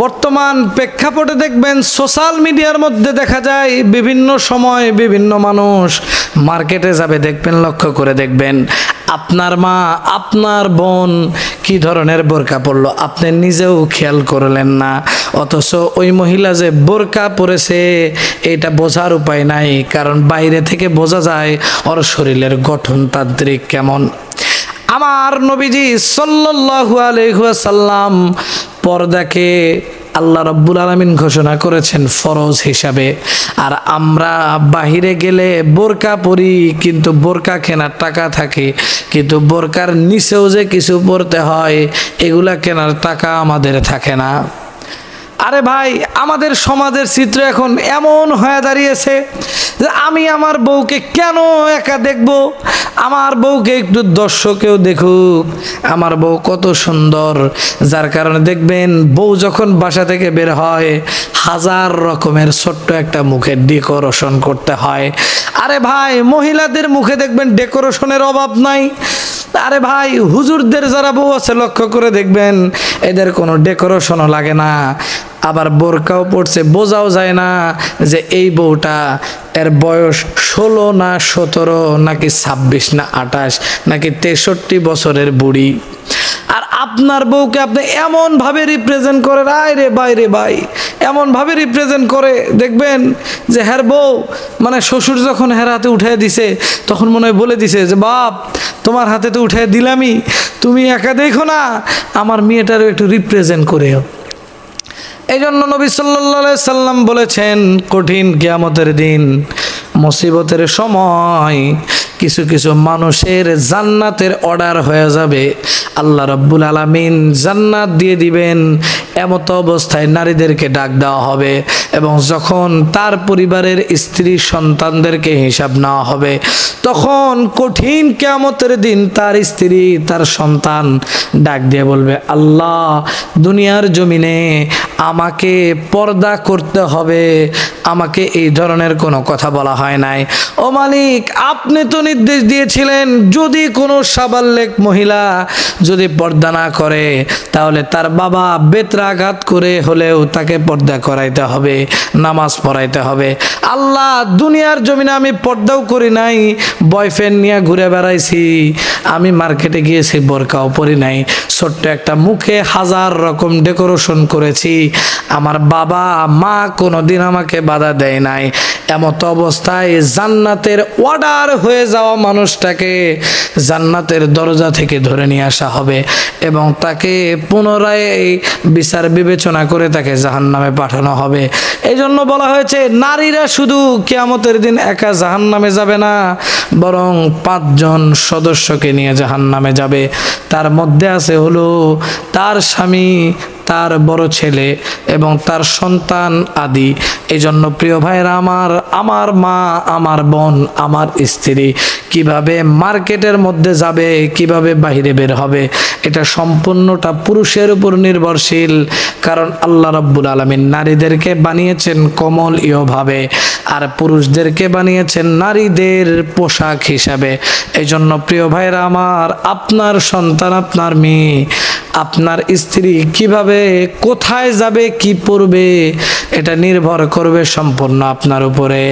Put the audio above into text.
বর্তমান প্রেক্ষাপটে দেখবেন সোশ্যাল মিডিয়ার মধ্যে দেখা যায় বিভিন্ন সময় বিভিন্ন মানুষ মার্কেটে যাবে, দেখবেন, লক্ষ্য করে দেখবেন আপনার মা, আপনার বোন কি ধরনের বোরকা পরলো, আপনি নিজেও খেয়াল করলেন না। অথচ ওই মহিলা যে বোরকা পরেছে, এটা বোঝার উপায় নাই, কারণ বাইরে থেকে বোঝা যায় ওর শরীরের গঠন তান্ত্রিক কেমন। আমার নবীজি সাল্লাল্লাহু আলাইহি পর্দাকে আল্লাহ রব্বুল আলমিন ঘোষণা করেছেন ফরজ হিসাবে। আর আমরা বাহিরে গেলে বোরকা পরি, কিন্তু বোরকা কেনার টাকা থাকে, কিন্তু বোরকার নিচেও যে কিছু পড়তে হয়, এগুলা কেনার টাকা আমাদের থাকে না। আরে ভাই, আমাদের সমাজের চিত্র এখন এমন হয়ে দাঁড়িয়েছে যে আমি আমার বউকে কেন একা দেখব? আমার বউকে একটু দর্শকেও দেখুক। আমার বউ কত সুন্দর। যার কারণে দেখবেন, বউ যখন বাসা থেকে বের হয়, হাজার রকমের ছোট্ট একটা মুখে ডেকোরেশন করতে হয়। আরে ভাই, মহিলাদের মুখে দেখবেন ডেকোরেশনের অভাব নাই। আরে ভাই, হুজুরদের যারা বউ আছে, লক্ষ্য করে দেখবেন, এদের কোনো ডেকোরেশনও লাগে না। আবার বোরকাও পড়ছে, বোঝাও যায় না যে এই বউটা এর বয়স ষোলো না সতেরো, নাকি ছাব্বিশ না আঠাশ, নাকি তেষট্টি বছরের বুড়ি। আর আপনার বউকে আপনি এমনভাবে রিপ্রেজেন্ট করেন, আয় রে ভাই রে ভাই, এমনভাবে রিপ্রেজেন্ট করে, দেখবেন যে হ্যার বউ মানে শ্বশুর যখন হ্যার হাতে উঠে দিছে, তখন মনে হয় বলে দিছে যে, বাপ, তোমার হাতে তো উঠে দিলামই, তুমি একা দেখো না, আমার মেয়েটারও একটু রিপ্রেজেন্ট করেও। এই জন্য নবী সাল্লা সাল্লাম বলেছেন কঠিন কেয়ামতের দিন মুসিবতের সময় কিছু কিছু মানুষের জান্নাতের অর্ডার হয়ে যাবে। আল্লাহ রব্বুল আলমিন জান্নাত দিয়ে দিবেন। এমত অবস্থায় নারীদেরকে ডাক দেওয়া হবে এবং যখন তার পরিবারের স্ত্রী সন্তানদেরকে হিসাব নেওয়া হবে, তখন কঠিন কেয়ামতের দিন তার স্ত্রী, তার সন্তান ডাক দিয়ে বলবে, আল্লাহ, দুনিয়ার জমিনে আমাকে পর্দা করতে হবে। আমাকে এই ধরনের কোনো কথা বলা হয় নাই। ও মালিক, আপনি তো নির্দেশ দিয়েছিলেন, যদি কোনো সাবাল্যেক মহিলা যদি পর্দা না করে, তাহলে তার বাবা বেতরাঘাত করে হলেও তাকে পর্দা করাইতে হবে, নামাজ পড়াইতে হবে। আল্লাহ, দুনিয়ার জমিনে আমি পর্দাও করি নাই, বয়ফ্রেন্ড নিয়ে ঘুরে বেড়াইছি, আমি মার্কেটে গিয়েছি, বোরকাও পরি নাই। ছোট্ট একটা মুখে হাজার রকম ডেকোরেশন করেছি। আমার বাবা, মা কোনোদিন আমাকে বাধা দেয় নাই। এমত অবস্থায় জান্নাতের অর্ডার হয়ে যাওয়া মানুষটাকে জান্নাতের দরজা থেকে ধরে নিয়ে আসা হবে এবং তাকে পুনরায় বিচার বিবেচনা করে তাকে জাহান নামে পাঠানো হবে। এই জন্য বলা হয়েছে, নারীরা শুধু কেয়ামতের দিন একা জাহান নামে যাবে না, বরং পাঁচজন সদস্যকে নিয়ে জাহান নামে যাবে। তার মধ্যে আছে হলো তার স্বামী, তার বড় ছেলে এবং তার সন্তান আদি। এজন্য জন্য প্রিয় ভাইরা আমার আমার মা, আমার বোন, আমার স্ত্রী কীভাবে মার্কেটের মধ্যে যাবে, কীভাবে বাহিরে বের হবে, এটা সম্পূর্ণটা পুরুষের উপর নির্ভরশীল। কারণ আল্লাহ রাব্বুল আলমিন নারীদেরকে বানিয়েছেন কমল ইয়ভাবে আর পুরুষদেরকে বানিয়েছেন নারীদের পোশাক হিসাবে। এই জন্য প্রিয় ভাইরা আমার, আপনার সন্তান, আপনার মেয়ে, আপনার স্ত্রী কীভাবে, কোথায় যাবে, কি পড়বে, এটা নির্ভর করবে সম্পূর্ণ আপনার উপরে।